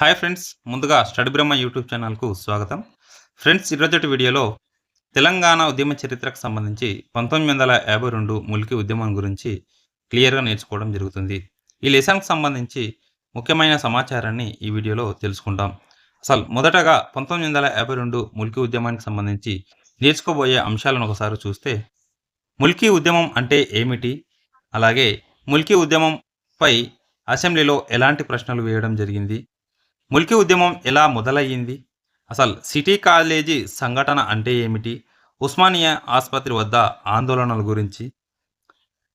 Hi friends ముందుగా study Brahma YouTube ఛానల్కు స్వాగతం. ఫ్రెండ్స్ ఈరోజు వీడియోలో తెలంగాణ ఉద్యమ చరిత్రకు సంబంధించి పంతొమ్మిది వందల యాభై రెండు ములికి ఉద్యమం గురించి క్లియర్గా నేర్చుకోవడం జరుగుతుంది. ఈ లెసన్కి సంబంధించి ముఖ్యమైన సమాచారాన్ని ఈ వీడియోలో తెలుసుకుంటాం. అసలు మొదటగా పంతొమ్మిది వందల యాభై రెండు ములికి ఉద్యమానికి సంబంధించి నేర్చుకోబోయే అంశాలను ఒకసారి చూస్తే ముల్కీ ఉద్యమం అంటే ఏమిటి? అలాగే ముల్కీ ఉద్యమంపై అసెంబ్లీలో ఎలాంటి ప్రశ్నలు వేయడం జరిగింది? ముల్కీ ఉద్యమం ఎలా మొదలయ్యింది? అసలు సిటీ కాలేజీ సంఘటన అంటే ఏమిటి? ఉస్మానియా ఆసుపత్రి వద్ద ఆందోళనల గురించి.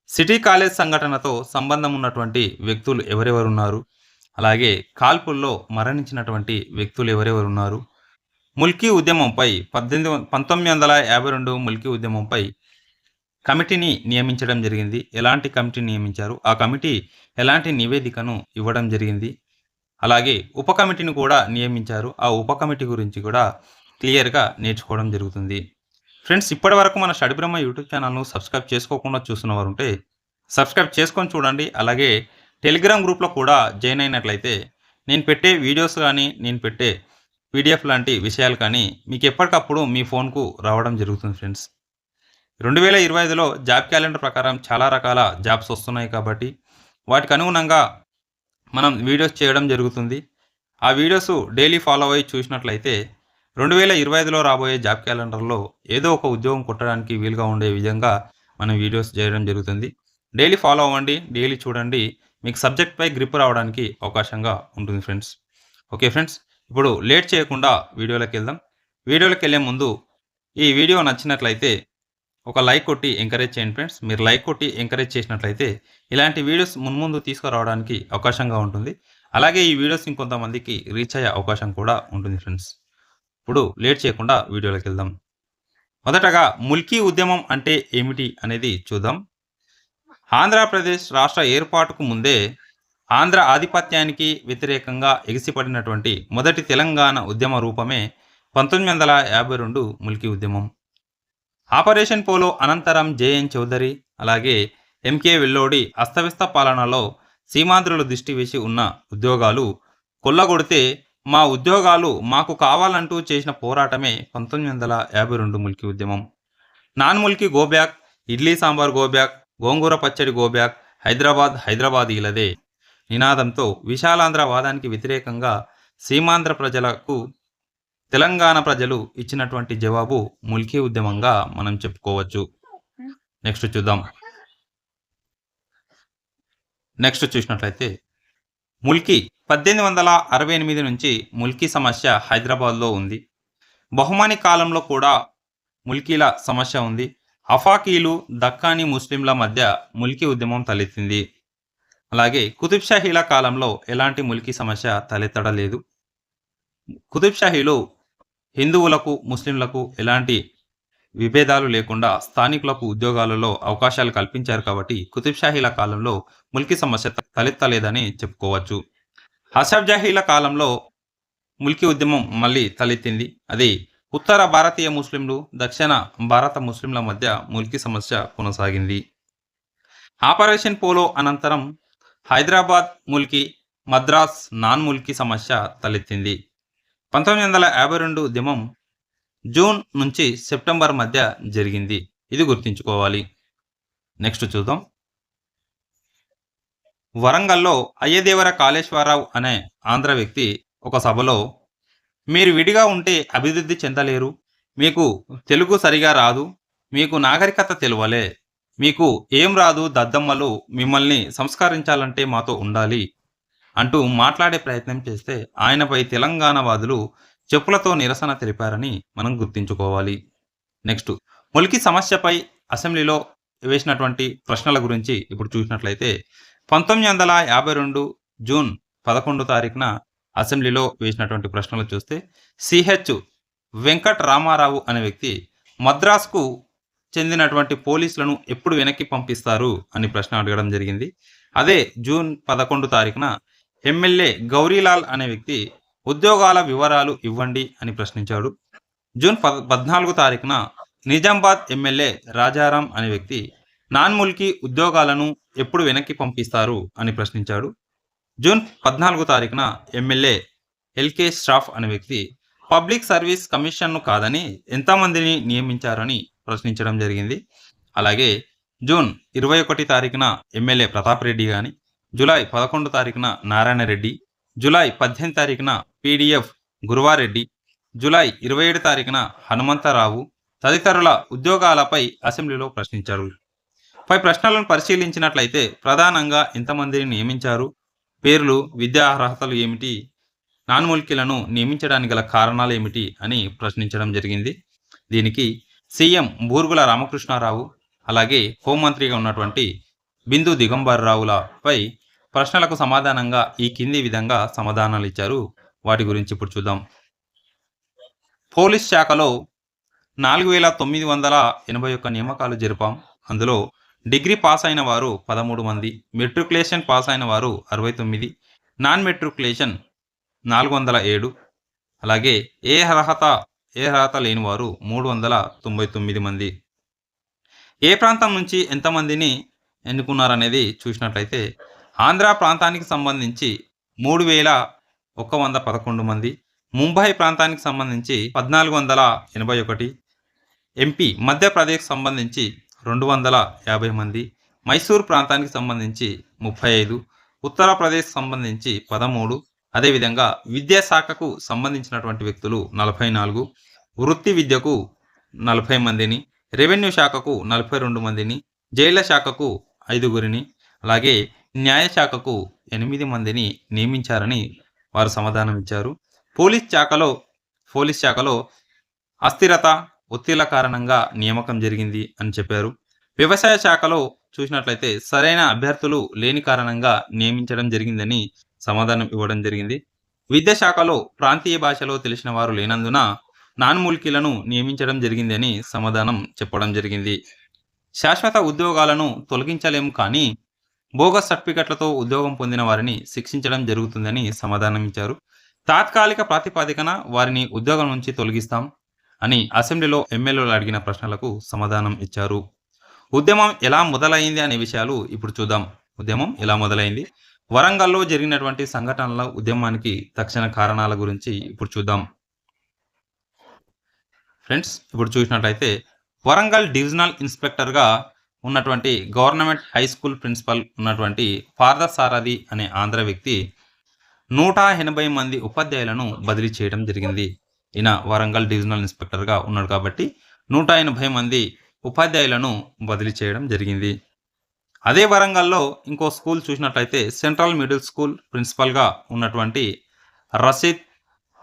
సిటీ కాలేజ్ సంఘటనతో సంబంధం ఉన్నటువంటి వ్యక్తులు ఎవరెవరున్నారు? అలాగే కాల్పుల్లో మరణించినటువంటి వ్యక్తులు ఎవరెవరున్నారు? ముల్కీ ఉద్యమంపై పద్దెనిమిది పంతొమ్మిది వందల యాభై రెండు ముల్కీ ఉద్యమంపై కమిటీని నియమించడం జరిగింది. ఎలాంటి కమిటీ నియమించారు? ఆ కమిటీ ఎలాంటి నివేదికను ఇవ్వడం జరిగింది? అలాగే ఉప కమిటీని కూడా నియమించారు. ఆ ఉప కమిటీ గురించి కూడా క్లియర్గా నేర్చుకోవడం జరుగుతుంది. ఫ్రెండ్స్ ఇప్పటి వరకు మన షడిబ్రహ్మ యూట్యూబ్ ఛానల్ను సబ్స్క్రైబ్ చేసుకోకుండా చూస్తున్నవారు ఉంటే సబ్స్క్రైబ్ చేసుకొని చూడండి. అలాగే టెలిగ్రామ్ గ్రూప్లో కూడా జాయిన్ అయినట్లయితే నేను పెట్టే వీడియోస్ కానీ నేను పెట్టే పీడిఎఫ్ లాంటి విషయాలు కానీ మీకు ఎప్పటికప్పుడు మీ ఫోన్కు రావడం జరుగుతుంది ఫ్రెండ్స్. రెండు వేల ఇరవై ఐదులో జాబ్ క్యాలెండర్ ప్రకారం చాలా రకాల జాబ్స్ వస్తున్నాయి కాబట్టి వాటికి అనుగుణంగా మనం వీడియోస్ చేయడం జరుగుతుంది. ఆ వీడియోస్ డైలీ ఫాలో అయ్యి చూసినట్లయితే రెండు వేల ఇరవై ఐదులో రాబోయే జాబ్ క్యాలెండర్లో ఏదో ఒక ఉద్యోగం కొట్టడానికి వీలుగా ఉండే విధంగా మనం వీడియోస్ చేయడం జరుగుతుంది. డైలీ ఫాలో అవ్వండి డైలీ చూడండి. మీకు సబ్జెక్ట్పై గ్రిప్ రావడానికి అవకాశంగా ఉంటుంది ఫ్రెండ్స్. ఓకే ఫ్రెండ్స్ ఇప్పుడు లేట్ చేయకుండా వీడియోలోకి వెళ్దాం. వీడియోలోకి వెళ్ళే ముందు ఈ వీడియో నచ్చినట్లయితే ఒక లైక్ కొట్టి ఎంకరేజ్ చేయండి ఫ్రెండ్స్ మీరు లైక్ కొట్టి ఎంకరేజ్ చేసినట్లయితే ఇలాంటి వీడియోస్ మున్ముందు తీసుకురావడానికి అవకాశంగా ఉంటుంది. అలాగే ఈ వీడియోస్ ఇంకొంతమందికి రీచ్ అయ్యే అవకాశం కూడా ఉంటుంది ఫ్రెండ్స్ ఇప్పుడు లేట్ చేయకుండా వీడియోలోకి వెళ్దాం. మొదటగా ముల్కీ ఉద్యమం అంటే ఏమిటి అనేది చూద్దాం. ఆంధ్రప్రదేశ్ రాష్ట్ర ఏర్పాటుకు ముందే ఆంధ్ర ఆధిపత్యానికి వ్యతిరేకంగా ఎగిసిపడినటువంటి మొదటి తెలంగాణ ఉద్యమ రూపమే పంతొమ్మిది వందల యాభై రెండు ముల్కీ ఉద్యమం. ఆపరేషన్ పోలో అనంతరం జేఎన్ చౌదరి అలాగే ఎంకే వెల్లోడి అస్తవ్యస్త పాలనలో సీమాంధ్రుల దృష్టి వేసి ఉన్న ఉద్యోగాలు కొల్లగొడితే మా ఉద్యోగాలు మాకు కావాలంటూ చేసిన పోరాటమే పంతొమ్మిది వందల యాభై రెండు ముల్కీ ఉద్యమం. Non Mulki go back idli sambar go back gongura పచ్చడి గోబ్యాక్ హైదరాబాద్ హైదరాబాద్ ఇలదే నినాదంతో విశాలాంధ్ర వాదానికి వ్యతిరేకంగా సీమాంధ్ర ప్రజలకు తెలంగాణ ప్రజలు ఇచ్చినటువంటి జవాబు ముల్కీ ఉద్యమంగా మనం చెప్పుకోవచ్చు. నెక్స్ట్ చూద్దాం. నెక్స్ట్ చూసినట్లయితే ముల్కీ పద్దెనిమిది వందల అరవై ఎనిమిది నుంచి ముల్కీ సమస్య హైదరాబాద్లో ఉంది. బహుమాని కాలంలో కూడా ముల్కీల సమస్య ఉంది. అఫాకీలు దక్కానీ ముస్లింల మధ్య ముల్కీ ఉద్యమం తలెత్తింది. అలాగే కుతుబ్షాహీల కాలంలో ఎలాంటి ముల్కీ సమస్య తలెత్తడలేదు కుతుబ్షాహీలు హిందువులకు ముస్లింలకు ఎలాంటి విభేదాలు లేకుండా స్థానికులకు ఉద్యోగాలలో అవకాశాలు కల్పించారు కాబట్టి కుతుబ్షాహీల కాలంలో ముల్కీ సమస్య తలెత్తలేదని చెప్పుకోవచ్చు. హసఫ్ జహీల కాలంలో ముల్కీ ఉద్యమం మళ్ళీ తలెత్తింది. అది ఉత్తర భారతీయ ముస్లింలు దక్షిణ భారత ముస్లింల మధ్య ముల్కీ సమస్య కొనసాగింది. ఆపరేషన్ పోలో అనంతరం హైదరాబాద్ ముల్కీ మద్రాస్ నాన్ ముల్కీ సమస్య తలెత్తింది. పంతొమ్మిది వందల యాభై రెండు ఉద్యమం జూన్ నుంచి సెప్టెంబర్ మధ్య జరిగింది. ఇది గుర్తుంచుకోవాలి. నెక్స్ట్ చూద్దాం. వరంగల్లో అయ్యదేవర కాళేశ్వరరావు అనే ఆంధ్ర వ్యక్తి ఒక సభలో మీరు విడిగా ఉంటే అభివృద్ధి చెందలేరు. మీకు తెలుగు సరిగా రాదు. మీకు నాగరికత తెలువలే. మీకు ఏం రాదు దద్దమ్మలు మిమ్మల్ని సంస్కరించాలంటే మాతో ఉండాలి. అంటూ మాట్లాడే ప్రయత్నం చేస్తే ఆయనపై తెలంగాణ వాదులు చెప్పులతో నిరసన తెలిపారని మనం గుర్తుంచుకోవాలి. నెక్స్ట్ మొలికి సమస్యపై అసెంబ్లీలో వేసినటువంటి ప్రశ్నల గురించి ఇప్పుడు చూసినట్లయితే పంతొమ్మిది వందల యాభై రెండు జూన్ పదకొండు తారీఖున అసెంబ్లీలో వేసినటువంటి ప్రశ్నలు చూస్తే సిహెచ్ వెంకట రామారావు అనే వ్యక్తి మద్రాసుకు చెందినటువంటి పోలీసులను ఎప్పుడు వెనక్కి పంపిస్తారు అని ప్రశ్న అడగడం జరిగింది. అదే జూన్ పదకొండు తారీఖున ఎమ్మెల్యే గౌరీలాల్ అనే వ్యక్తి ఉద్యోగాల వివరాలు ఇవ్వండి అని ప్రశ్నించాడు. జూన్ పద్ పద్నాలుగు తారీఖున నిజామాబాద్ ఎమ్మెల్యే రాజారాం అనే వ్యక్తి నాన్ముల్కీ ఉద్యోగాలను ఎప్పుడు వెనక్కి పంపిస్తారు అని ప్రశ్నించాడు. జూన్ పద్నాలుగు తారీఖున ఎమ్మెల్యే ఎల్కే స్టాఫ్ అనే వ్యక్తి పబ్లిక్ సర్వీస్ కమిషన్ను కాదని ఎంతమందిని నియమించారని ప్రశ్నించడం జరిగింది. అలాగే జూన్ ఇరవై ఒకటి తారీఖున ఎమ్మెల్యే ప్రతాప్ రెడ్డి కానీ జూలై పదకొండు తారీఖున నారాయణ రెడ్డి జూలై పద్దెనిమిది తారీఖున పీడిఎఫ్ గురువారెడ్డి జూలై ఇరవై ఏడు తారీఖున హనుమంతరావు తదితరుల ఉద్యోగాలపై అసెంబ్లీలో ప్రశ్నించారు. పై ప్రశ్నలను పరిశీలించినట్లయితే ప్రధానంగా ఎంతమందిని నియమించారు పేర్లు విద్యా అర్హతలు ఏమిటి నాన్మూలికలను నియమించడానికి గల కారణాలు ఏమిటి అని ప్రశ్నించడం జరిగింది. దీనికి సీఎం బూర్గుల రామకృష్ణారావు అలాగే హోంమంత్రిగా ఉన్నటువంటి బిందు దిగంబర్రావులపై ప్రశ్నలకు సమాధానంగా ఈ కింది విధంగా సమాధానాలు ఇచ్చారు. వాటి గురించి ఇప్పుడు చూద్దాం. పోలీస్ శాఖలో నాలుగు వేల తొమ్మిది వందల ఎనభై ఒక్క నియామకాలు జరిపాం. అందులో డిగ్రీ పాస్ అయిన వారు పదమూడు మంది మెట్రికులేషన్ పాస్ అయిన వారు అరవై తొమ్మిది నాన్ మెట్రికులేషన్ నాలుగు వందల ఏడు అలాగే ఏ అర్హత ఏ అర్హత లేని వారు మూడు వందల తొంభై తొమ్మిది మంది. ఏ ప్రాంతం నుంచి ఎంతమందిని ఎన్నుకున్నారనేది చూసినట్లయితే ఆంధ్ర ప్రాంతానికి సంబంధించి మూడు వేల ఒక వంద పదకొండు మంది ముంబై ప్రాంతానికి సంబంధించి పద్నాలుగు వందల ఎనభై ఒకటి ఎంపీ మధ్యప్రదేశ్ సంబంధించి రెండు వందల యాభై మంది మైసూర్ ప్రాంతానికి సంబంధించి ముప్పై ఐదు ఉత్తరప్రదేశ్ సంబంధించి పదమూడు అదేవిధంగా విద్యాశాఖకు సంబంధించినటువంటి వ్యక్తులు నలభై నాలుగు వృత్తి విద్యకు నలభై మందిని రెవెన్యూ శాఖకు నలభై రెండు మందిని జైళ్ళ శాఖకు ఐదుగురిని అలాగే న్యాయశాఖకు ఎనిమిది మందిని నియమించారని వారు సమాధానం ఇచ్చారు. పోలీస్ శాఖలో పోలీస్ శాఖలో అస్థిరత ఒత్తిళ్ళ కారణంగా నియామకం జరిగింది అని చెప్పారు. వ్యవసాయ శాఖలో చూసినట్లయితే సరైన అభ్యర్థులు లేని కారణంగా నియమించడం జరిగిందని సమాధానం ఇవ్వడం జరిగింది. విద్యాశాఖలో ప్రాంతీయ భాషలో తెలిసిన వారు లేనందున నాన్మూలికలను నియమించడం జరిగిందని సమాధానం చెప్పడం జరిగింది. శాశ్వత ఉద్యోగాలను తొలగించలేము కానీ బోగస్ సర్టిఫికెట్లతో ఉద్యోగం పొందిన వారిని శిక్షించడం జరుగుతుందని సమాధానం ఇచ్చారు. తాత్కాలిక ప్రాతిపాదికన వారిని ఉద్యోగం నుంచి తొలగిస్తాం అని అసెంబ్లీలో ఎమ్మెల్యేలు అడిగిన ప్రశ్నలకు సమాధానం ఇచ్చారు. ఉద్యమం ఎలా మొదలైంది అనే విషయాలు ఇప్పుడు చూద్దాం. ఉద్యమం ఎలా మొదలైంది? వరంగల్లో జరిగినటువంటి సంఘటనల ఉద్యమానికి తక్షణ కారణాల గురించి ఇప్పుడు చూద్దాం. ఫ్రెండ్స్ ఇప్పుడు చూసినట్లయితే వరంగల్ డివిజనల్ ఇన్స్పెక్టర్గా ఉన్నటువంటి గవర్నమెంట్ హై స్కూల్ ప్రిన్సిపల్ ఉన్నటువంటి పార్థసారథి అనే ఆంధ్ర వ్యక్తి నూట ఎనభై మంది ఉపాధ్యాయులను బదిలీ చేయడం జరిగింది. ఈయన వరంగల్ డివిజనల్ ఇన్స్పెక్టర్గా ఉన్నాడు కాబట్టి నూట ఎనభై మంది ఉపాధ్యాయులను బదిలీ చేయడం జరిగింది. అదే వరంగల్లో ఇంకో స్కూల్ చూసినట్లయితే సెంట్రల్ మిడిల్ స్కూల్ ప్రిన్సిపల్గా ఉన్నటువంటి రషీద్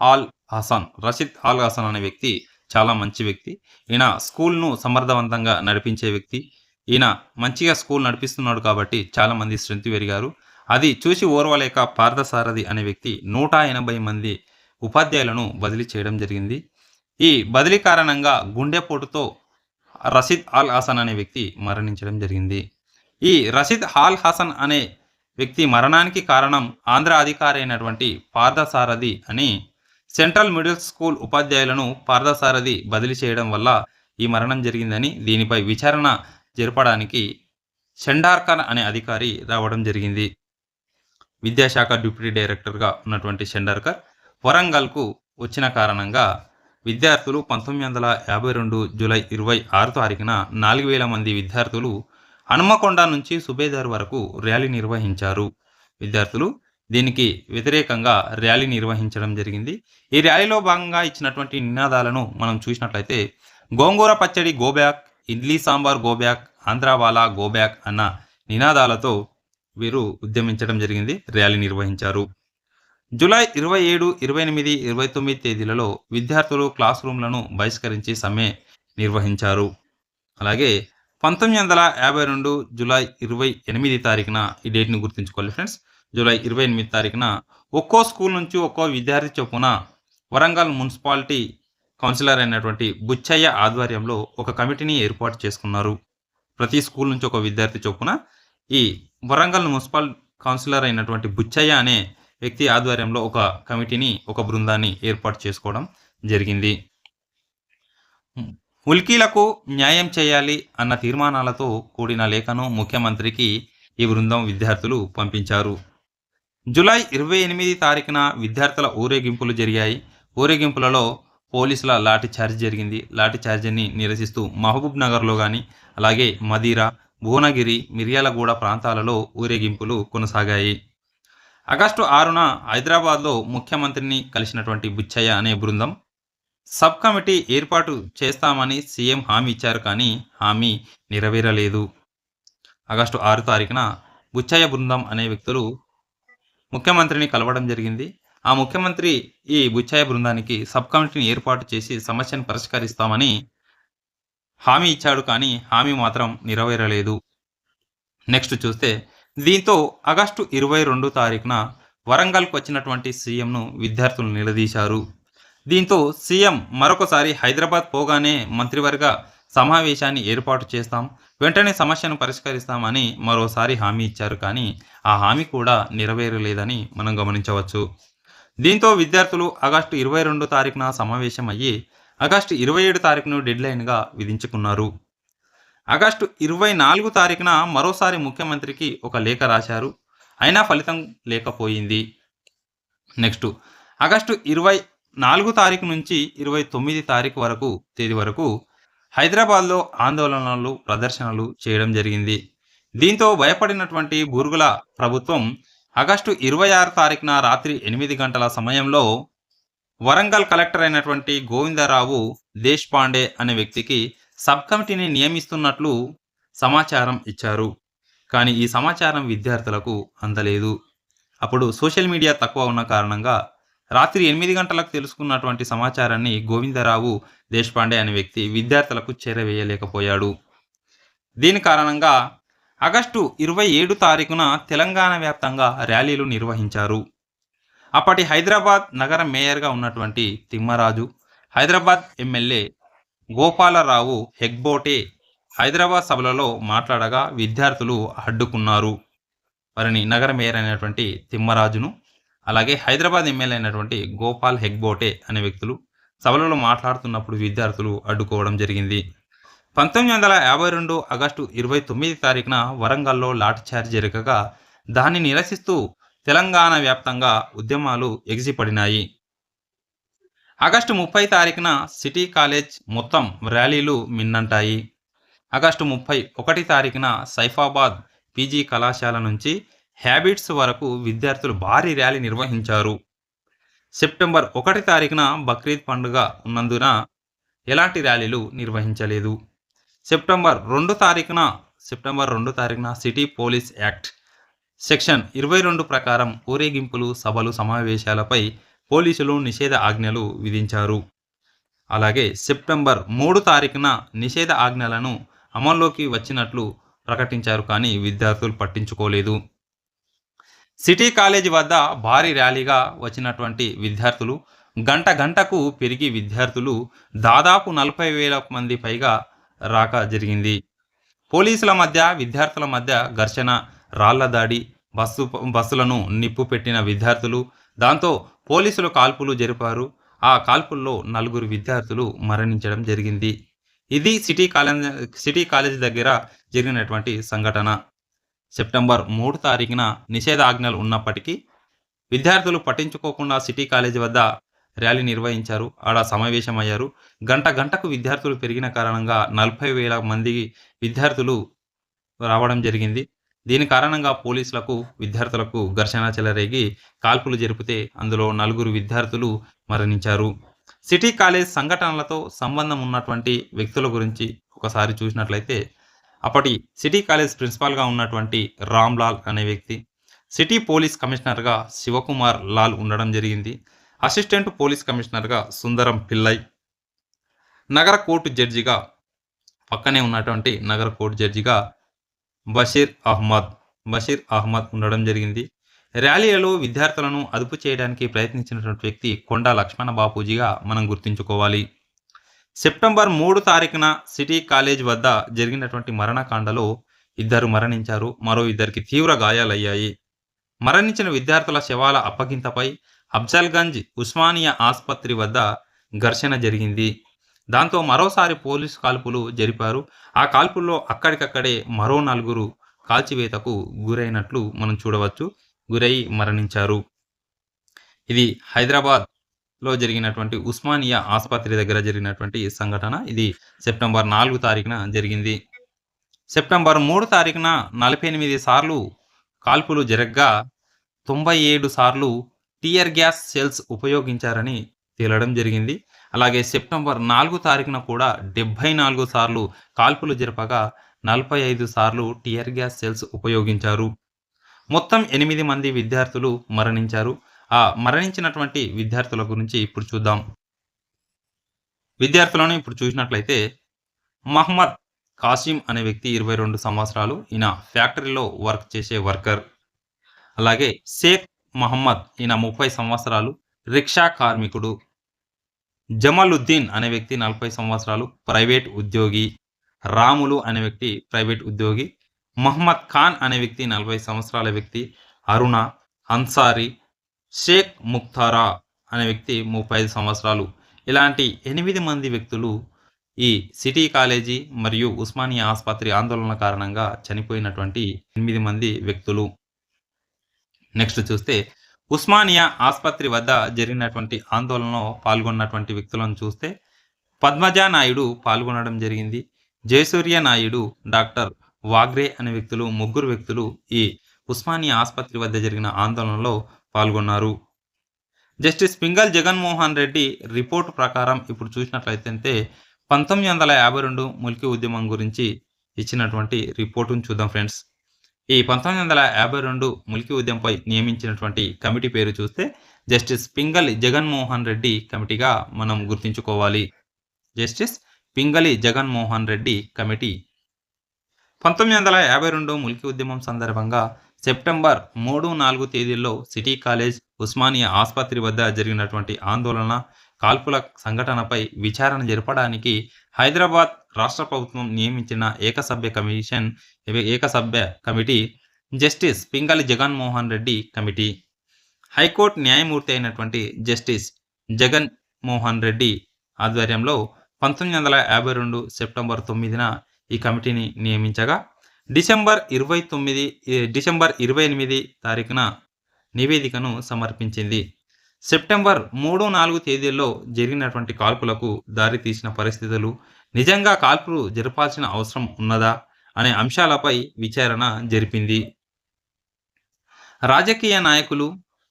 ఆల్ హసన్ రషీద్ ఆల్ హసన్ అనే వ్యక్తి చాలా మంచి వ్యక్తి. ఈయన స్కూల్ను సమర్థవంతంగా నడిపించే వ్యక్తి. ఈయన మంచిగా స్కూల్ నడిపిస్తున్నాడు కాబట్టి చాలామంది శృతి స్ట్రెంత్ పెరిగారు. అది చూసి ఓర్వలేక పార్థసారథి అనే వ్యక్తి నూట ఎనభై మంది ఉపాధ్యాయులను బదిలీ చేయడం జరిగింది. ఈ బదిలీ కారణంగా గుండెపోటుతో రషీద్ ఆల్ హాసన్ అనే వ్యక్తి మరణించడం జరిగింది. ఈ రషీద్ ఆల్ హాసన్ అనే వ్యక్తి మరణానికి కారణం ఆంధ్ర అధికారి అయినటువంటి పార్థసారథి అని సెంట్రల్ మిడిల్ స్కూల్ ఉపాధ్యాయులను పార్థసారథి బదిలీ చేయడం వల్ల ఈ మరణం జరిగిందని దీనిపై విచారణ జరపడానికి షెండార్కర్ అనే అధికారి రావడం జరిగింది. విద్యాశాఖ డిప్యూటీ డైరెక్టర్గా ఉన్నటువంటి షెండార్కర్ వరంగల్కు వచ్చిన కారణంగా విద్యార్థులు పంతొమ్మిది వందల యాభై రెండు జూలై ఇరవై ఆరు తారీఖున నాలుగు వేల మంది విద్యార్థులు హనుమకొండ నుంచి సుబేదార్ వరకు ర్యాలీ నిర్వహించారు. విద్యార్థులు దీనికి వ్యతిరేకంగా ర్యాలీ నిర్వహించడం జరిగింది. ఈ ర్యాలీలో భాగంగా ఇచ్చినటువంటి నినాదాలను మనం చూసినట్లయితే గోంగూర పచ్చడి go back idli sambar go back Andhrawala go back అన్న నినాదాలతో వీరు ఉద్యమించడం జరిగింది ర్యాలీ నిర్వహించారు. జూలై ఇరవై ఏడు ఇరవై ఎనిమిది ఇరవై తొమ్మిది తేదీలలో విద్యార్థులు క్లాస్ రూమ్లను బహిష్కరించి సమ్మె నిర్వహించారు. అలాగే పంతొమ్మిది వందల యాభై రెండు జూలై ఇరవై ఎనిమిది తారీఖున ఈ డేట్ని గుర్తుంచుకోవాలి ఫ్రెండ్స్ జూలై ఇరవై ఎనిమిది తారీఖున ఒక్కో స్కూల్ నుంచి ఒక్కో విద్యార్థి చొప్పున వరంగల్ మున్సిపాలిటీ కౌన్సిలర్ అయినటువంటి బుచ్చయ్య ఆధ్వర్యంలో ఒక కమిటీని ఏర్పాటు చేసుకున్నారు. ప్రతి స్కూల్ నుంచి ఒక విద్యార్థి చొప్పున ఈ వరంగల్ మున్సిపల్ కౌన్సిలర్ అయినటువంటి బుచ్చయ్య అనే వ్యక్తి ఆధ్వర్యంలో ఒక కమిటీని ఒక బృందాన్ని ఏర్పాటు చేసుకోవడం జరిగింది. ఉల్కీలకు న్యాయం చేయాలి అన్న తీర్మానాలతో కూడిన లేఖను ముఖ్యమంత్రికి ఈ బృందం విద్యార్థులు పంపించారు. జూలై ఇరవై ఎనిమిది తారీఖున విద్యార్థుల ఊరేగింపులు జరిగాయి. ఊరేగింపులలో పోలీసుల లాఠీ చార్జ్ జరిగింది. లాఠీ చార్జిని నిరసిస్తూ మహబూబ్ నగర్లో కానీ అలాగే మదీరా భువనగిరి మిర్యాలగూడ ప్రాంతాలలో ఊరేగింపులు కొనసాగాయి. ఆగస్టు ఆరున హైదరాబాద్లో ముఖ్యమంత్రిని కలిసినటువంటి బుచ్చయ్య అనే బృందం సబ్ కమిటీ ఏర్పాటు చేస్తామని సీఎం హామీ ఇచ్చారు కానీ హామీ నెరవేరలేదు. ఆగస్టు ఆరు తారీఖున బుచ్చయ్య బృందం అనే వ్యక్తులు ముఖ్యమంత్రిని కలవడం జరిగింది. ఆ ముఖ్యమంత్రి ఈ బుచ్చాయ బృందానికి సబ్ కమిటీని ఏర్పాటు చేసి సమస్యను పరిష్కరిస్తామని హామీ ఇచ్చాడు కానీ హామీ మాత్రం నెరవేరలేదు. నెక్స్ట్ చూస్తే దీంతో ఆగస్టు ఇరవై రెండు తారీఖున వరంగల్కు వచ్చినటువంటి సీఎంను విద్యార్థులు నిలదీశారు. దీంతో సీఎం మరొకసారి హైదరాబాద్ పోగానే మంత్రివర్గ సమావేశాన్ని ఏర్పాటు చేస్తాం వెంటనే సమస్యను పరిష్కరిస్తామని మరోసారి హామీ ఇచ్చారు కానీ ఆ హామీ కూడా నెరవేరలేదని మనం గమనించవచ్చు. దీంతో విద్యార్థులు ఆగస్టు ఇరవై రెండు తారీఖున సమావేశం అయ్యి ఆగస్టు ఇరవై ఏడు తారీఖును డెడ్లైన్గా విధించుకున్నారు. ఆగస్టు ఇరవై నాలుగు తారీఖున మరోసారి ముఖ్యమంత్రికి ఒక లేఖ రాశారు. అయినా ఫలితం లేకపోయింది. నెక్స్ట్ ఆగస్టు ఇరవై నాలుగు తారీఖు నుంచి ఇరవై తొమ్మిది తారీఖు వరకు తేదీ వరకు హైదరాబాద్లో ఆందోళనలు ప్రదర్శనలు చేయడం జరిగింది. దీంతో భయపడినటువంటి బూర్గుల ప్రభుత్వం ఆగస్టు ఇరవై ఆరు తారీఖున రాత్రి ఎనిమిది గంటల సమయంలో వరంగల్ కలెక్టర్ అయినటువంటి గోవిందరావు దేశ్పాండే అనే వ్యక్తికి సబ్ కమిటీని నియమిస్తున్నట్లు సమాచారం ఇచ్చారు. కానీ ఈ సమాచారం విద్యార్థులకు అందలేదు. అప్పుడు సోషల్ మీడియా తక్కువ ఉన్న కారణంగా రాత్రి ఎనిమిది గంటలకు తెలుసుకున్నటువంటి సమాచారాన్ని గోవిందరావు దేశపాండే అనే వ్యక్తి విద్యార్థులకు చేరవేయలేకపోయాడు. దీని కారణంగా ఆగస్టు ఇరవై ఏడు తారీఖున తెలంగాణ వ్యాప్తంగా ర్యాలీలు నిర్వహించారు. అప్పటి హైదరాబాద్ నగర మేయర్గా ఉన్నటువంటి తిమ్మరాజు హైదరాబాద్ ఎమ్మెల్యే గోపాలరావు హెగ్బోటే హైదరాబాద్ సభలలో మాట్లాడగా విద్యార్థులు అడ్డుకున్నారు. వారిని నగర మేయర్ అయినటువంటి తిమ్మరాజును అలాగే హైదరాబాద్ ఎమ్మెల్యే అయినటువంటి గోపాల్ హెగ్బోటే అనే వ్యక్తులు సభలలో మాట్లాడుతున్నప్పుడు విద్యార్థులు అడ్డుకోవడం జరిగింది. పంతొమ్మిది వందల యాభై రెండు ఆగస్టు ఇరవై తొమ్మిది తారీఖున వరంగల్లో లాఠీచార్జ్ జరగగా దాన్ని నిరసిస్తూ తెలంగాణ వ్యాప్తంగా ఉద్యమాలు ఎగిసిపడినాయి. ఆగస్టు ముప్పై తారీఖున సిటీ కాలేజ్ మొత్తం ర్యాలీలు మిన్నంటాయి. ఆగస్టు ముప్పై ఒకటి తారీఖున సైఫాబాద్ పీజీ కళాశాల నుంచి హ్యాబిట్స్ వరకు విద్యార్థులు భారీ ర్యాలీ నిర్వహించారు. సెప్టెంబర్ ఒకటి తారీఖున బక్రీద్ పండుగ ఉన్నందున ఎలాంటి ర్యాలీలు నిర్వహించలేదు. సెప్టెంబర్ రెండు తారీఖున సెప్టెంబర్ రెండు తారీఖున సిటీ పోలీస్ యాక్ట్ సెక్షన్ ఇరవై రెండు ప్రకారం ఊరేగింపులు సభలు సమావేశాలపై పోలీసులు నిషేధ ఆజ్ఞలు విధించారు. అలాగే సెప్టెంబర్ మూడు తారీఖున నిషేధ ఆజ్ఞలను అమల్లోకి వచ్చినట్లు ప్రకటించారు కానీ విద్యార్థులు పట్టించుకోలేదు. సిటీ కాలేజీ వద్ద భారీ ర్యాలీగా వచ్చినటువంటి విద్యార్థులు గంట గంటకు పెరిగి విద్యార్థులు దాదాపు నలభై వేల మంది పైగా రాక జరిగింది. పోలీసుల మధ్య విద్యార్థుల మధ్య ఘర్షణ రాళ్ళ దాడి బస్సు బస్సులను నిప్పు పెట్టిన విద్యార్థులు దాంతో పోలీసులు కాల్పులు జరిపారు. ఆ కాల్పుల్లో నలుగురు విద్యార్థులు మరణించడం జరిగింది. ఇది సిటీ కాలేజ్ సిటీ కాలేజ్ దగ్గర జరిగినటువంటి సంఘటన. సెప్టెంబర్ మూడు తారీఖున నిషేధాజ్ఞలు ఉన్నప్పటికీ విద్యార్థులు పట్టించుకోకుండా సిటీ కాలేజీ వద్ద ర్యాలీ నిర్వహించారు. ఆడ సమావేశమయ్యారు. గంట గంటకు విద్యార్థులు పెరిగిన కారణంగా నలభై వేల మంది విద్యార్థులు రావడం జరిగింది. దీని కారణంగా పోలీసులకు విద్యార్థులకు ఘర్షణ చెలరేగి కాల్పులు జరిపితే అందులో నలుగురు విద్యార్థులు మరణించారు. సిటీ కాలేజ్ సంఘటనలతో సంబంధం ఉన్నటువంటి వ్యక్తుల గురించి ఒకసారి చూసినట్లయితే అప్పటి సిటీ కాలేజ్ ప్రిన్సిపాల్గా ఉన్నటువంటి రామ్ లాల్ అనే వ్యక్తి సిటీ పోలీస్ కమిషనర్గా శివకుమార్ లాల్ ఉండడం జరిగింది. అసిస్టెంట్ పోలీస్ కమిషనర్గా సుందరం పిల్లై నగర కోర్టు జడ్జిగా పక్కనే ఉన్నటువంటి నగర కోర్టు జడ్జిగా బషీర్ అహ్మద్ బషీర్ అహ్మద్ ఉండడం జరిగింది. ర్యాలీలలో విద్యార్థులను అదుపు చేయడానికి ప్రయత్నించినటువంటి వ్యక్తి కొండా లక్ష్మణ బాపూజీగా మనం గుర్తుంచుకోవాలి. సెప్టెంబర్ మూడు తారీఖున సిటీ కాలేజ్ వద్ద జరిగినటువంటి మరణకాండలో ఇద్దరు మరణించారు. మరో ఇద్దరికి తీవ్ర గాయాలయ్యాయి. మరణించిన విద్యార్థుల శవాల అప్పగింతపై అఫ్జల్గంజ్ ఉస్మానియా ఆసుపత్రి వద్ద ఘర్షణ జరిగింది. దాంతో మరోసారి పోలీసు కాల్పులు జరిపారు. ఆ కాల్పుల్లో అక్కడికక్కడే మరో నలుగురు కాల్చివేతకు గురైనట్లు మనం చూడవచ్చు. గురై మరణించారు. ఇది హైదరాబాద్లో జరిగినటువంటి ఉస్మానియా ఆసుపత్రి దగ్గర జరిగినటువంటి సంఘటన. ఇది సెప్టెంబర్ నాలుగు తారీఖున జరిగింది. సెప్టెంబర్ మూడు తారీఖున నలభై ఎనిమిది సార్లు కాల్పులు జరగ్గా తొంభై ఏడు సార్లు టియర్ గ్యాస్ సెల్స్ ఉపయోగించారని తేలడం జరిగింది. అలాగే సెప్టెంబర్ నాలుగు తారీఖున కూడా డెబ్బై నాలుగు సార్లు కాల్పులు జరపగా నలభై ఐదు సార్లు టియర్ గ్యాస్ సెల్స్ ఉపయోగించారు. మొత్తం ఎనిమిది మంది విద్యార్థులు మరణించారు. ఆ మరణించినటువంటి విద్యార్థుల గురించి ఇప్పుడు చూద్దాం. విద్యార్థులను ఇప్పుడు చూసినట్లయితే మహమ్మద్ కాసిం అనే వ్యక్తి ఇరవై రెండు సంవత్సరాలు. ఈయన ఫ్యాక్టరీలో వర్క్ చేసే వర్కర్. అలాగే షేక్ మహమ్మద్ ఈయన ముప్పై సంవత్సరాలు రిక్షా కార్మికుడు. జమలుద్దీన్ అనే వ్యక్తి నలభై సంవత్సరాలు ప్రైవేట్ ఉద్యోగి. రాములు అనే వ్యక్తి ప్రైవేట్ ఉద్యోగి. మహమ్మద్ ఖాన్ అనే వ్యక్తి నలభై సంవత్సరాల వ్యక్తి. అరుణ అన్సారీ. షేక్ ముక్తారా అనే వ్యక్తి ముప్పై ఐదు సంవత్సరాలు. ఇలాంటి ఎనిమిది మంది వ్యక్తులు ఈ సిటీ కాలేజీ మరియు ఉస్మానియా ఆసుపత్రి ఆందోళన కారణంగా చనిపోయినటువంటి ఎనిమిది మంది వ్యక్తులు. నెక్స్ట్ చూస్తే ఉస్మానియా ఆసుపత్రి వద్ద జరిగినటువంటి ఆందోళనలో పాల్గొన్నటువంటి వ్యక్తులను చూస్తే పద్మజా నాయుడు పాల్గొనడం జరిగింది. జయసూర్య నాయుడు డాక్టర్ వాగ్రే అనే వ్యక్తులు ముగ్గురు వ్యక్తులు ఈ ఉస్మానియా ఆసుపత్రి వద్ద జరిగిన ఆందోళనలో పాల్గొన్నారు. జస్టిస్ పింగల్ జగన్మోహన్ రెడ్డి రిపోర్ట్ ప్రకారం ఇప్పుడు చూసినట్లయితే పంతొమ్మిది వందల యాభై రెండు ముల్కీ ఉద్యమం గురించి ఇచ్చినటువంటి రిపోర్టును చూద్దాం ఫ్రెండ్స్. ఈ పంతొమ్మిది వందల యాభై రెండు ములికి ఉద్యమంపై నియమించినటువంటి కమిటీ పేరు చూస్తే జస్టిస్ పింగలి జగన్మోహన్ రెడ్డి కమిటీగా మనం గుర్తుంచుకోవాలి. Justice Pingali Jaganmohan Reddy committee. పంతొమ్మిది వందల యాభై రెండు ములికి ఉద్యమం సందర్భంగా సెప్టెంబర్ మూడు నాలుగు తేదీల్లో సిటీ కాలేజ్ ఉస్మానియా ఆసుపత్రి వద్ద జరిగినటువంటి ఆందోళన కాల్పుల సంఘటనపై విచారణ జరపడానికి హైదరాబాద్ రాష్ట్ర ప్రభుత్వం నియమించిన ఏకసభ్య commission ఏకసభ్య committee justice Pingali Jaganmohan Reddy committee. High court న్యాయమూర్తి అయినటువంటి జస్టిస్ జగన్ మోహన్ రెడ్డి ఆధ్వర్యంలో పంతొమ్మిది వందల యాభై రెండు సెప్టెంబర్ తొమ్మిదిన ఈ కమిటీని నియమించగా డిసెంబర్ ఇరవై తొమ్మిది డిసెంబర్ ఇరవై ఎనిమిది తారీఖున నివేదికను సమర్పించింది. సెప్టెంబర్ మూడు నాలుగు తేదీల్లో జరిగినటువంటి కాల్పులకు దారితీసిన పరిస్థితులు నిజంగా కాల్పులు జరపాల్సిన అవసరం ఉన్నదా అనే అంశాలపై విచారణ జరిపింది. రాజకీయ నాయకులు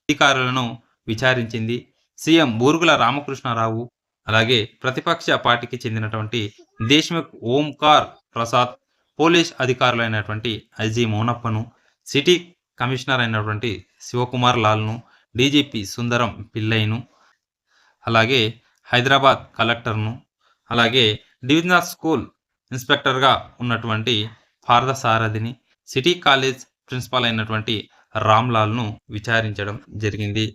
అధికారులను విచారించింది. సీఎం బూరుగుల రామకృష్ణారావు అలాగే ప్రతిపక్ష పార్టీకి చెందినటువంటి దేశ్ముఖ్ ఓంకార్ ప్రసాద్ పోలీస్ అధికారులైనటువంటి ఐజీ మోనప్పను సిటీ కమిషనర్ అయినటువంటి శివకుమార్ లాల్ను డీజీపీ సుందరం పిల్లైను అలాగే హైదరాబాద్ కలెక్టర్ను అలాగే డివిజనల్ స్కూల్ ఇన్స్పెక్టర్గా ఉన్నటువంటి పార్థసారథిని సిటీ కాలేజ్ ప్రిన్సిపాల్ అయినటువంటి రామ్లాల్ను విచారించడం జరిగింది.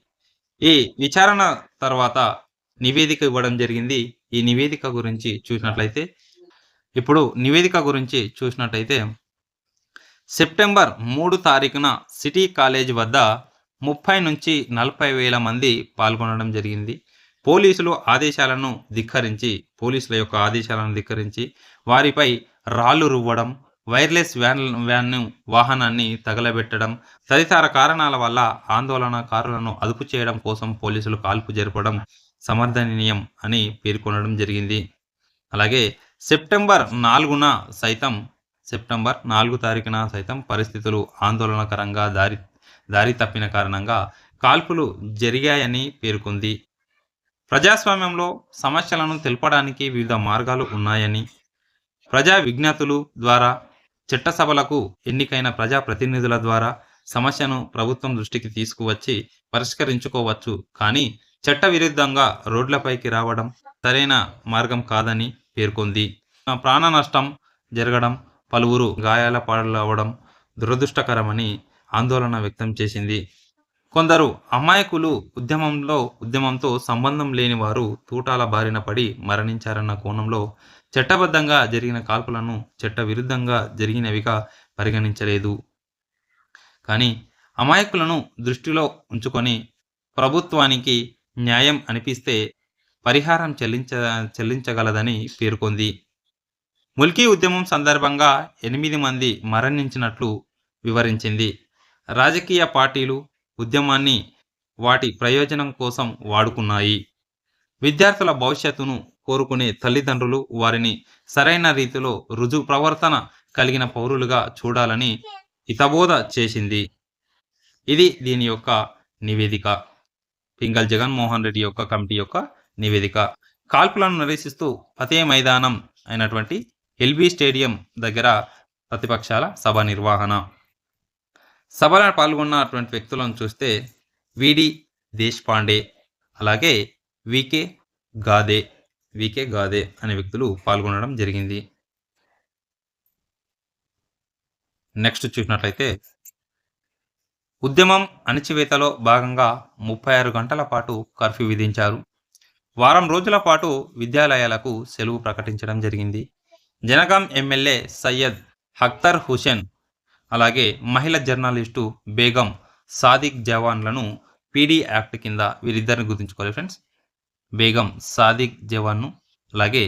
ఈ విచారణ తర్వాత నివేదిక ఇవ్వడం జరిగింది. ఈ నివేదిక గురించి చూసినట్లయితే ఇప్పుడు నివేదిక గురించి చూసినట్లయితే సెప్టెంబర్ మూడు తారీఖున సిటీ కాలేజ్ వద్ద ముప్పై నుంచి నలభై వేల మంది పాల్గొనడం జరిగింది. పోలీసులు ఆదేశాలను ధిక్కరించి పోలీసుల యొక్క ఆదేశాలను ధిక్కరించి వారిపై రాళ్ళు రువ్వడం వైర్లెస్ వ్యాన్ వ్యాన్ను వాహనాన్ని తగలబెట్టడం తదితర కారణాల వల్ల ఆందోళనకారులను అదుపు చేయడం కోసం పోలీసులు కాల్పు జరపడం సమర్థనీయం అని పేర్కొనడం జరిగింది. అలాగే సెప్టెంబర్ నాలుగున సైతం సెప్టెంబర్ నాలుగు తారీఖున సైతం పరిస్థితులు ఆందోళనకరంగా దారి దారి తప్పిన కారణంగా కాల్పులు జరిగాయని పేర్కొంది. ప్రజాస్వామ్యంలో సమస్యలను తెలపడానికి వివిధ మార్గాలు ఉన్నాయని ప్రజా విజ్ఞతులు ద్వారా చట్టసభలకు ఎన్నికైన ప్రజాప్రతినిధుల ద్వారా సమస్యను ప్రభుత్వం దృష్టికి తీసుకువచ్చి పరిష్కరించుకోవచ్చు. కానీ చట్ట విరుద్ధంగా రోడ్లపైకి రావడం సరైన మార్గం కాదని పేర్కొంది. ప్రాణ నష్టం జరగడం పలువురు గాయాల పాలవడం దురదృష్టకరమని ఆందోళన వ్యక్తం చేసింది. కొందరు అమాయకులు ఉద్యమంలో ఉద్యమంతో సంబంధం లేని వారు తూటాల బారిన పడి మరణించారన్న కోణంలో చట్టబద్ధంగా జరిగిన కాల్పులను చట్టవిరుద్ధంగా జరిగినవిగా పరిగణించలేదు. కానీ అమాయకులను దృష్టిలో ఉంచుకొని ప్రభుత్వానికి న్యాయం అనిపిస్తే పరిహారం చెల్లించ చెల్లించగలదని పేర్కొంది. ముల్కీ ఉద్యమం సందర్భంగా ఎనిమిది మంది మరణించినట్లు వివరించింది. రాజకీయ పార్టీలు ఉద్యమాన్ని వాటి ప్రయోజనం కోసం వాడుకున్నాయి. విద్యార్థుల భవిష్యత్తును కోరుకునే తల్లిదండ్రులు వారిని సరైన రీతిలో రుజు ప్రవర్తన కలిగిన పౌరులుగా చూడాలని హితబోధ చేసింది. ఇది దీని యొక్క నివేదిక. పింగల్ జగన్మోహన్ రెడ్డి యొక్క కమిటీ యొక్క నివేదిక. కాల్పులను నిరసిస్తూ అదే మైదానం అయినటువంటి ఎల్బీ స్టేడియం దగ్గర ప్రతిపక్షాల సభ నిర్వహణ. సభలో పాల్గొన్నటువంటి వ్యక్తులను చూస్తే విడి దేశపాండే అలాగే వికే గాదే వికే గాదే అనే వ్యక్తులు పాల్గొనడం జరిగింది. నెక్స్ట్ చూసినట్లయితే ఉద్యమం అణచివేతలో భాగంగా ముప్పై ఆరు గంటల పాటు కర్ఫ్యూ విధించారు. వారం రోజుల పాటు విద్యాలయాలకు సెలవు ప్రకటించడం జరిగింది. జనగాం ఎమ్మెల్యే సయ్యద్ హక్తర్ హుసేన్ అలాగే మహిళా జర్నలిస్టు బేగం సాదిక్ జవాన్లను పీడీ యాక్ట్ కింద వీరిద్దరిని గుర్తుంచుకోవాలి ఫ్రెండ్స్. బేగం సాదిక్ జవాన్ను అలాగే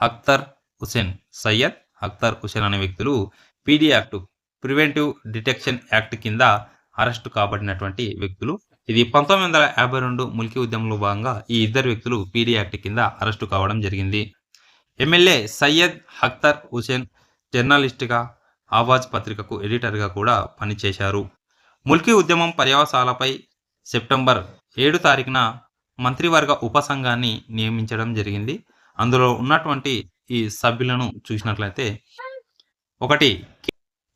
హక్తర్ హుసేన్ సయ్యద్ హక్తర్ హుసేన్ అనే వ్యక్తులు PD act preventive detection act కింద అరెస్టు కాబడినటువంటి వ్యక్తులు. ఇది పంతొమ్మిది వందల యాభై రెండు ముల్కీ ఉద్యమంలో భాగంగా ఈ ఇద్దరు వ్యక్తులు పీడీ యాక్ట్ కింద అరెస్టు కావడం జరిగింది. ఎమ్మెల్యే సయ్యద్ హక్తర్ హుసేన్ జర్నలిస్ట్గా ఆవాజ్ పత్రికకు ఎడిటర్గా కూడా పనిచేశారు. ముల్కీ ఉద్యమం పర్యవసాలపై సెప్టెంబర్ ఏడు తారీఖున మంత్రివర్గ ఉపసంఘాన్ని నియమించడం జరిగింది. అందులో ఉన్నటువంటి ఈ సభ్యులను చూసినట్లయితే ఒకటి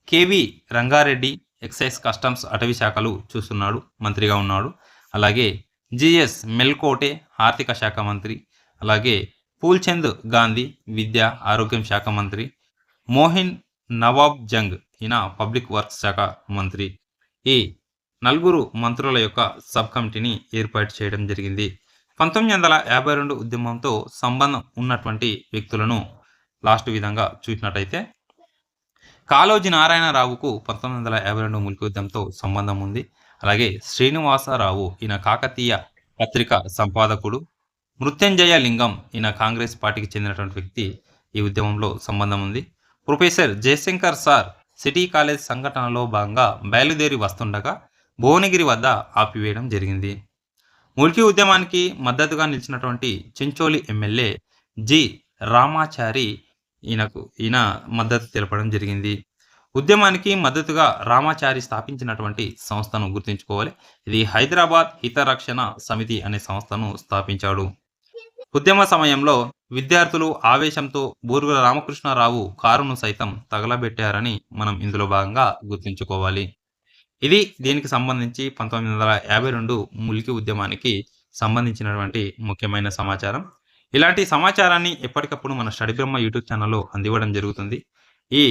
కేవి రంగారెడ్డి ఎక్సైజ్ కస్టమ్స్ అటవీ శాఖలు చూస్తున్నాడు మంత్రిగా ఉన్నాడు. అలాగే జిఎస్ మెల్కోటే ఆర్థిక శాఖ మంత్రి. అలాగే పూల్చంద్ గాంధీ విద్య ఆరోగ్యం శాఖ మంత్రి. మోహిన్ నవాబ్ జంగ్ ఈయన పబ్లిక్ వర్క్స్ శాఖ మంత్రి. ఈ నలుగురు మంత్రుల యొక్క సబ్ కమిటీని ఏర్పాటు చేయడం జరిగింది. పంతొమ్మిది వందల యాభై రెండు ఉద్యమంతో సంబంధం ఉన్నటువంటి వ్యక్తులను లాస్ట్ విధంగా చూసినట్టయితే కాళోజీ నారాయణరావుకు పంతొమ్మిది వందల యాభై రెండు ముల్కి ఉద్యమంతో సంబంధం ఉంది. అలాగే శ్రీనివాసరావు ఈయన కాకతీయ పత్రిక సంపాదకుడు. మృత్యుంజయ లింగం ఈయన కాంగ్రెస్ పార్టీకి చెందినటువంటి వ్యక్తి ఈ ఉద్యమంలో సంబంధం ఉంది. Professor Jayashankar sir city college సంఘటనలో భాగంగా బయలుదేరి వస్తుండగా భువనగిరి వద్ద ఆపివేయడం జరిగింది. ముల్కీ ఉద్యమానికి మద్దతుగా నిలిచినటువంటి చెంచోలి ఎమ్మెల్యే జి. రామాచారి ఈయనకు ఈయన మద్దతు తెలపడం జరిగింది. ఉద్యమానికి మద్దతుగా రామాచారి స్థాపించినటువంటి సంస్థను గుర్తుంచుకోవాలి. ఇది హైదరాబాద్ హితరక్షణ సమితి అనే సంస్థను స్థాపించాడు. ఉద్యమ సమయంలో విద్యార్థులు ఆవేశంతో బూరుగుల రామకృష్ణారావు కారును సైతం తగలబెట్టారని మనం ఇందులో భాగంగా గుర్తుంచుకోవాలి. ఇది దీనికి సంబంధించి పంతొమ్మిది వందల యాభై రెండు ములికి ఉద్యమానికి సంబంధించినటువంటి ముఖ్యమైన సమాచారం. ఇలాంటి సమాచారాన్ని ఎప్పటికప్పుడు మన స్టడీ బ్రహ్మ యూట్యూబ్ ఛానల్లో అందివ్వడం జరుగుతుంది. ఈ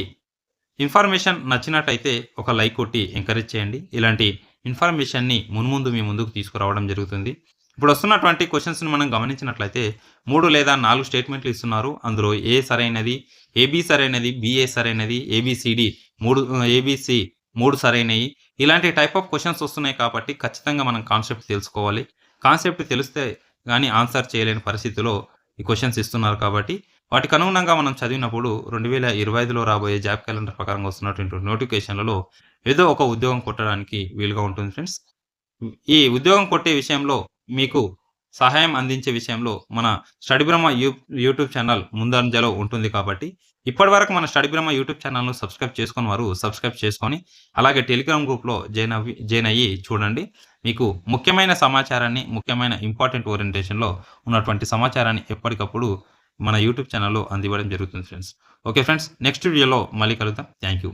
ఇన్ఫర్మేషన్ నచ్చినట్టయితే ఒక లైక్ కొట్టి ఎంకరేజ్ చేయండి. ఇలాంటి ఇన్ఫర్మేషన్ని మున్ముందు మీ ముందుకు తీసుకురావడం జరుగుతుంది. ఇప్పుడు వస్తున్నటువంటి క్వశ్చన్స్ని మనం గమనించినట్లయితే మూడు లేదా నాలుగు స్టేట్మెంట్లు ఇస్తున్నారు. అందులో ఏ సరైనది? ఏబి సరైనది? బిఏ సరైనది? ఏబిసిడి? మూడు ఏబిసి మూడు సరైనవి ఇలాంటి టైప్ ఆఫ్ క్వశ్చన్స్ వస్తున్నాయి కాబట్టి ఖచ్చితంగా మనం కాన్సెప్ట్ తెలుసుకోవాలి. కాన్సెప్ట్ తెలిస్తే కానీ ఆన్సర్ చేయలేని పరిస్థితిలో ఈ క్వశ్చన్స్ ఇస్తున్నారు కాబట్టి వాటికి అనుగుణంగా మనం చదివినప్పుడు రెండు వేల ఇరవై ఐదులో రాబోయే జాబ్ క్యాలెండర్ ప్రకారం వస్తున్నటువంటి నోటిఫికేషన్లలో ఏదో ఒక ఉద్యోగం కొట్టడానికి వీలుగా ఉంటుంది ఫ్రెండ్స్. ఈ ఉద్యోగం కొట్టే విషయంలో మీకు సహాయం అందించే విషయంలో మన study Brahma you YouTube channel ముందంజలో ఉంటుంది కాబట్టి ఇప్పటి వరకు మన స్టడీ బ్రహ్మ యూట్యూబ్ ఛానల్ను సబ్స్క్రైబ్ చేసుకుని వారు సబ్స్క్రైబ్ చేసుకొని అలాగే టెలిగ్రామ్ గ్రూప్లో జాయిన్ అవి జాయిన్ అయ్యి చూడండి. మీకు ముఖ్యమైన సమాచారాన్ని ముఖ్యమైన ఇంపార్టెంట్ ఓరియంటేషన్లో ఉన్నటువంటి సమాచారాన్ని ఎప్పటికప్పుడు మన యూట్యూబ్ ఛానల్లో అందివ్వడం జరుగుతుంది ఫ్రెండ్స్. ఓకే ఫ్రెండ్స్ నెక్స్ట్ వీడియోలో మళ్ళీ కలుద్దాం. Thank you.